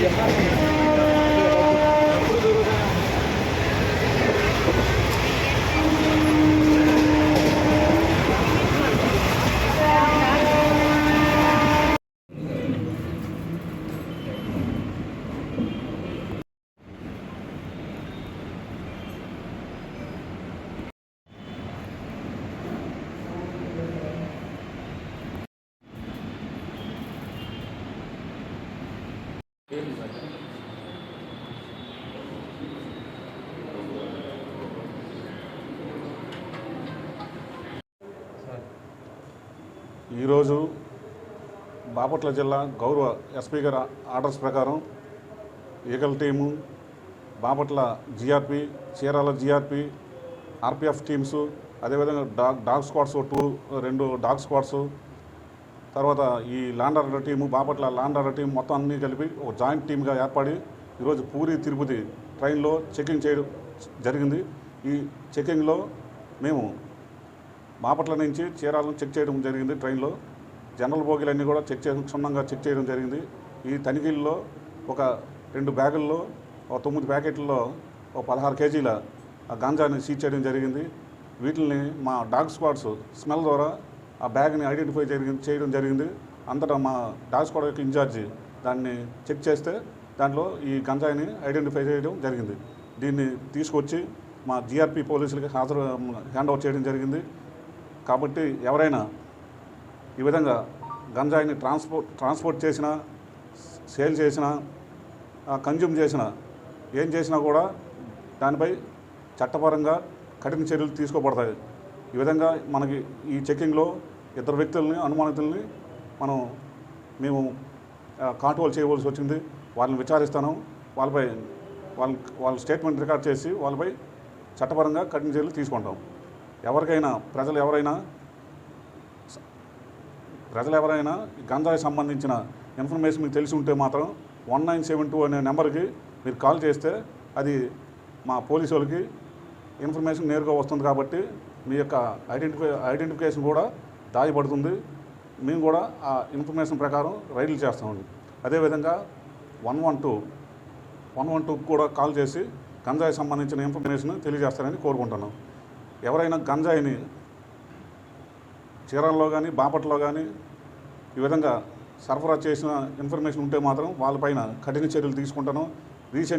Gracias. ఈరోజు బాపట్ల జిల్లా గౌరవ ఎస్పీ గారి ఆర్డర్స్ ప్రకారం eagle team Bapatla GRP Chirala GRP RPF teams అదేవిధంగా డాగ్ డాగ్ స్క్వాడ్స్ టూ రెండు డాగ్ స్క్వాడ్స్ తర్వాత ఈ లాండర్ల టీము బాపట్ల లాండర్ల టీం మొత్తం అన్నీ కలిపి ఒక జాయింట్ టీమ్గా ఏర్పడి ఈరోజు పూరి తిరుపతి ట్రైన్లో చెకింగ్ చేయడం జరిగింది. ఈ చెకింగ్లో మేము బాపట్ల నుంచి చీరాలను చెక్ చేయడం జరిగింది ట్రైన్లో. జనరల్ బోగీలన్నీ కూడా చెక్ చేయడం క్షుణ్ణంగా చెక్ చేయడం జరిగింది. ఈ తనిఖీల్లో ఒక రెండు బ్యాగుల్లో ఒక తొమ్మిది ప్యాకెట్లలో ఒక పదహారు కేజీల ఆ గాంజాని సీజ్ చేయడం జరిగింది. వీటిని మా డాగ్ స్క్వాడ్స్ స్మెల్ ద్వారా ఆ బ్యాగ్ని ఐడెంటిఫై జరిగింది చేయడం జరిగింది. అంతటా మా డాగ్ స్క్వాడ్ యొక్క ఇన్ఛార్జి దాన్ని చెక్ చేస్తే దాంట్లో ఈ గంజాయిని ఐడెంటిఫై చేయడం జరిగింది. దీన్ని తీసుకొచ్చి మా జిఆర్పి పోలీసులకి హాజరు హ్యాండ్ ఓవర్ చేయడం జరిగింది. కాబట్టి ఎవరైనా ఈ విధంగా గంజాయిని ట్రాన్స్పోర్ట్ ట్రాన్స్పోర్ట్ చేసినా సేల్ చేసినా కన్జ్యూమ్ చేసినా ఏం చేసినా కూడా దానిపై చట్టపరంగా కఠిన చర్యలు తీసుకోబడతాయి. ఈ విధంగా మనకి ఈ చెక్కింగ్లో ఇద్దరు వ్యక్తుల్ని అనుమానితుల్ని మనం మేము కాంట్రోల్ చేయవలసి వచ్చింది. వాళ్ళని విచారిస్తాను. వాళ్ళపై వాళ్ళ వాళ్ళ స్టేట్మెంట్ రికార్డ్ చేసి వాళ్ళపై చట్టపరంగా కఠిన చర్యలు తీసుకుంటాం. ఎవరికైనా ప్రజలు ఎవరైనా ప్రజలు ఎవరైనా గంజాయి సంబంధించిన ఇన్ఫర్మేషన్ మీకు తెలిసి ఉంటే మాత్రం వన్ నైన్ సెవెన్ టూ అనే నెంబర్కి మీరు కాల్ చేస్తే అది మా పోలీసు వాళ్ళకి ఇన్ఫర్మేషన్ నేరుగా వస్తుంది కాబట్టి మీ యొక్క ఐడెంటిఫై ఐడెంటిఫికేషన్ కూడా దాయబడుతుంది మేము కూడా ఆ ఇన్ఫర్మేషన్ ప్రకారం రైడ్లు చేస్తామండి అదేవిధంగా one one two one one టూకి కూడా కాల్ చేసి గంజాయి సంబంధించిన ఇన్ఫర్మేషన్ తెలియజేస్తారని కోరుకుంటున్నాం. ఎవరైనా గంజాయిని చీరాల్లో కానీ బాపట్లో కానీ ఈ విధంగా సరఫరా చేసిన ఇన్ఫర్మేషన్ ఉంటే మాత్రం వాళ్ళపైన కఠిన చర్యలు తీసుకుంటాను రీసెంట్